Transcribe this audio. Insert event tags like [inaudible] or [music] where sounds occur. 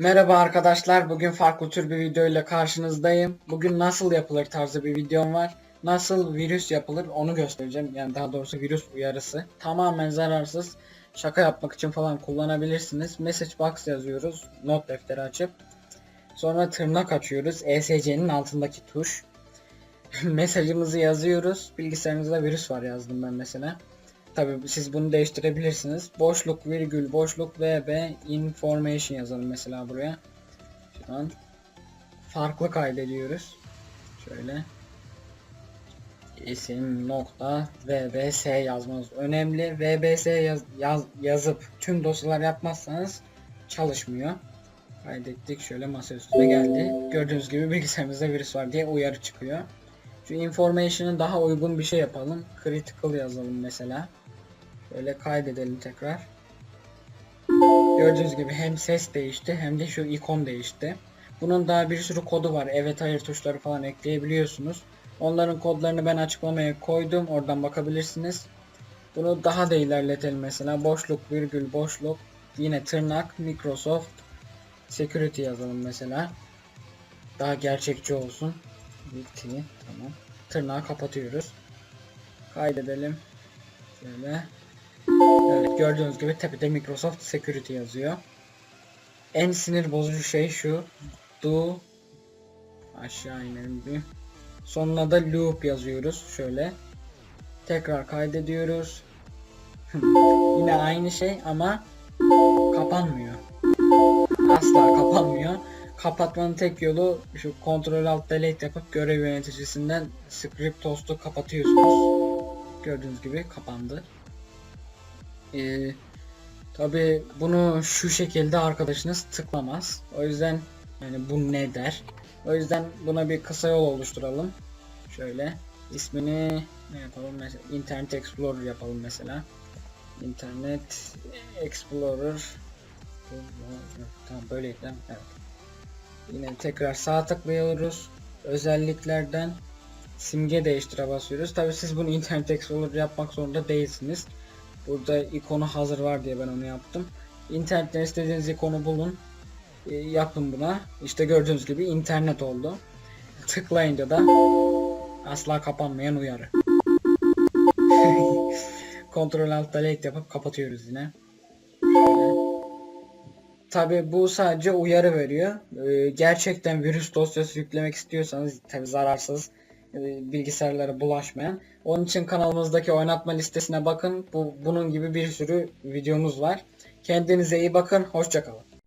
Merhaba arkadaşlar. Bugün farklı tür bir video ile karşınızdayım. Bugün nasıl yapılır tarzı bir videom var. Nasıl virüs yapılır onu göstereceğim. Yani daha doğrusu virüs uyarısı. Tamamen zararsız. Şaka yapmak için falan kullanabilirsiniz. Message box yazıyoruz. Not defteri açıp. Sonra tırnak açıyoruz. ESC'nin altındaki tuş. [laughs] Mesajımızı yazıyoruz. Bilgisayarınızda virüs var yazdım ben mesela. Tabii siz bunu değiştirebilirsiniz. Boşluk virgül boşluk VB information yazalım mesela buraya. Şu an farklı kaydediyoruz. Şöyle isim nokta VBS yazmanız önemli. VBS yaz, yaz- yazıp tüm dosyalar yapmazsanız çalışmıyor. Kaydettik şöyle masaüstüne geldi. Gördüğünüz gibi bilgisayarımızda virüs var diye uyarı çıkıyor. Şu information'ı daha uygun bir şey yapalım. Critical yazalım mesela. Böyle kaydedelim tekrar. Gördüğünüz gibi hem ses değişti hem de şu ikon değişti. Bunun daha bir sürü kodu var. Evet hayır tuşları falan ekleyebiliyorsunuz. Onların kodlarını ben açıklamaya koydum. Oradan bakabilirsiniz. Bunu daha da ilerletelim mesela. Boşluk virgül boşluk. Yine tırnak Microsoft Security yazalım mesela. Daha gerçekçi olsun. Bitti. Tamam. Tırnağı kapatıyoruz. Kaydedelim. Şöyle. Evet gördüğünüz gibi tepede Microsoft Security yazıyor. En sinir bozucu şey şu. Do aşağı inelim bir. Sonuna da loop yazıyoruz. Şöyle. Tekrar kaydediyoruz. Yine aynı şey ama kapanmıyor. Asla kapanmıyor. Kapatmanın tek yolu şu Ctrl Alt Delete yapıp görev yöneticisinden script host'u kapatıyorsunuz. Gördüğünüz gibi kapandı. Ee, Tabi bunu şu şekilde arkadaşınız tıklamaz. O yüzden yani bu ne der. O yüzden buna bir kısa yol oluşturalım. Şöyle ismini ne yapalım mesela Internet Explorer yapalım mesela. Internet Explorer Tamam böyle. Evet. Yine tekrar sağ tıklıyoruz. Özelliklerden simge değiştire basıyoruz. Tabi siz bunu Internet Explorer yapmak zorunda değilsiniz. Burada ikonu hazır var diye ben onu yaptım. İnternetten istediğiniz ikonu bulun. E, yapın buna. İşte gördüğünüz gibi internet oldu. Tıklayınca da asla kapanmayan uyarı. [laughs] Ctrl Alt Delete yapıp kapatıyoruz yine. Tabi bu sadece uyarı veriyor. Ee, gerçekten virüs dosyası yüklemek istiyorsanız tabi zararsız bilgisayarlara bulaşmayan. Onun için kanalımızdaki oynatma listesine bakın. Bu bunun gibi bir sürü videomuz var. Kendinize iyi bakın. Hoşçakalın.